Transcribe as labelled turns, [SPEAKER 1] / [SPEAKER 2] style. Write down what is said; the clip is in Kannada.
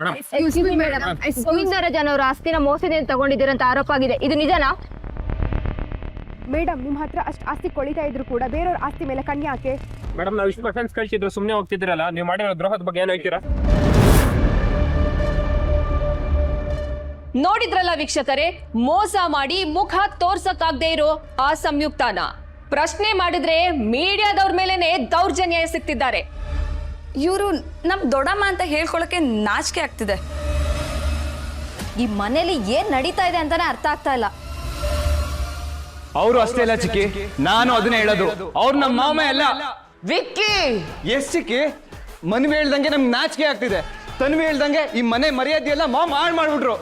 [SPEAKER 1] ಮೇಡಮ್ ಗೋವಿಂದರಾಜನ್ ಅವರ ಆಸ್ತಿನ ಮೋಸದಿಂದ ತಗೊಂಡಿದ್ದೀರಂತ ಆರೋಪ ಆಗಿದೆ. ಇದು ನಿಜನಾ?
[SPEAKER 2] ಮೇಡಮ್ ನಿಮ್ಮ ಹತ್ರ ಅಷ್ಟು ಆಸ್ತಿ ಕೊಳಿತಾ ಇದ್ರು ಕೂಡ ಬೇರೆಯವ್ರ ಆಸ್ತಿ ಮೇಲೆ ಕಣ್ಣಿ ಯಾಕೆ?
[SPEAKER 3] ಮೇಡಮ್ ನಾವು ಇಷ್ಟು ಪರ್ಸೆಂಟ್ ಕಳಿಸಿದ್ರು ಸುಮ್ಮನೆ ಹೋಗ್ತಿದ್ರಲ್ಲ ನೀವು ಮಾಡಿರೋ ದ್ರೋಹದ ಬಗ್ಗೆ ಏನು ಹೇಳ್ತೀರಾ?
[SPEAKER 4] ನೋಡಿದ್ರಲ್ಲ ವೀಕ್ಷಕರೇ ಮೋಸ ಮಾಡಿ ಮುಖ ತೋರ್ಸಕ್ಕಾಗ್ದೇ ಇರೋ ಆ ಸಂಯುಕ್ತಾನ. ಪ್ರಶ್ನೆ ಮಾಡಿದ್ರೆ ಮೀಡಿಯಾದವ್ರ ಮೇಲೆನೆ ದೌರ್ಜನ್ಯ ಎಸಗ್ತಿದ್ದಾರೆ.
[SPEAKER 5] ಇವರು ನಮ್ ದೊಡ್ಡಮ್ಮ ಅಂತ ಹೇಳ್ಕೊಳಕ್ಕೆ ನಾಚಿಕೆ ಆಗ್ತಿದೆ.
[SPEAKER 1] ಈ ಮನೇಲಿ ಏನ್ ನಡೀತಾ ಇದೆ ಅಂತಾನೆ ಅರ್ಥ ಆಗ್ತಾ ಇಲ್ಲ.
[SPEAKER 6] ಅವರು ಅಷ್ಟೇ ಇಲ್ಲ ಚಿಕ್ಕಿ ನಾನು ಅದನ್ನ ಹೇಳೋದು. ಅವ್ರು ನಮ್ಮ ಮಾಮ ಎಲ್ಲ
[SPEAKER 4] ವಿಕ್ಕಿ!
[SPEAKER 6] ಎಸ್ ಚಿಕ್ಕಿ ಮನ್ವಿ ಹೇಳ್ದಂಗೆ ನಮ್ಗೆ ನಾಚಿಕೆ ಆಗ್ತಿದೆ. ತನ್ವಿ ಹೇಳ್ದಂಗೆ ಈ ಮನೆ ಮರ್ಯಾದೆ ಎಲ್ಲ ಮಾಮ ಹಾಳು ಮಾಡ್ಬಿಟ್ರು.